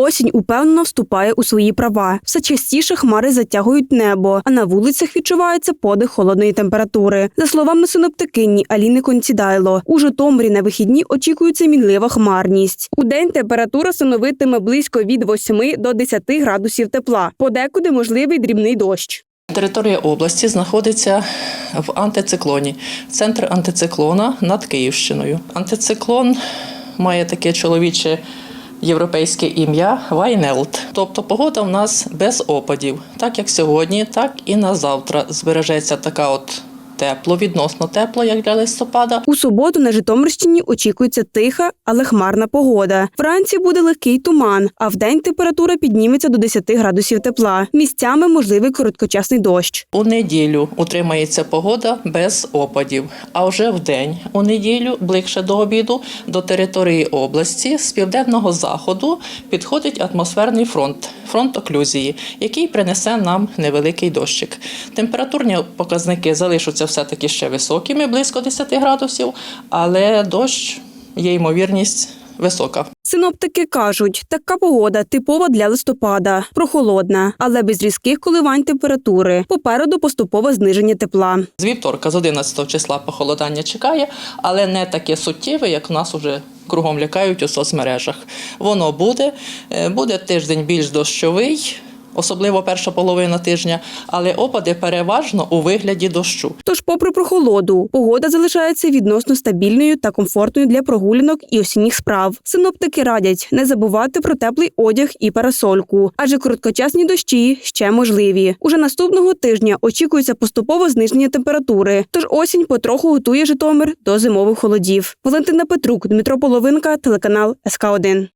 Осінь упевнено вступає у свої права. Все частіше хмари затягують небо, а на вулицях відчувається подих холодної температури. За словами синоптикині Аліни Концідайло, у Житомирі на вихідні очікується мінлива хмарність. У день температура становитиме близько від 8 до 10 градусів тепла. Подекуди можливий дрібний дощ. Територія області знаходиться в антициклоні. Центр антициклона над Київщиною. Антициклон має таке чоловіче європейське ім'я Вайнелт. Тобто погода в нас без опадів. Так як сьогодні, так і на завтра збережеться така от тепло, відносно тепло, як для листопада. У суботу на Житомирщині очікується тиха, але хмарна погода. Вранці буде легкий туман, а вдень температура підніметься до 10 градусів тепла. Місцями можливий короткочасний дощ. У неділю утримається погода без опадів. А вже в день, у неділю, ближче до обіду, до території області з південного заходу підходить атмосферний фронт, фронт оклюзії, який принесе нам невеликий дощик. Температурні показники залишаться все-таки ще високими, близько 10 градусів, але дощ є ймовірність висока. Синоптики кажуть, така погода типова для листопада, прохолодна, але без різких коливань температури. Попереду поступове зниження тепла. З вівторка, з 11 числа похолодання чекає, але не таке суттєве, як в нас уже кругом лякають у соцмережах. Воно буде, Е, буде тиждень більш дощовий. Особливо перша половина тижня, але опади переважно у вигляді дощу. Тож, попри прохолоду, погода залишається відносно стабільною та комфортною для прогулянок і осінніх справ. Синоптики радять не забувати про теплий одяг і парасольку, адже короткочасні дощі ще можливі. Уже наступного тижня очікується поступове зниження температури. Тож осінь потроху готує Житомир до зимових холодів. Валентина Петрук, Дмитро Половинка, телеканал СК 1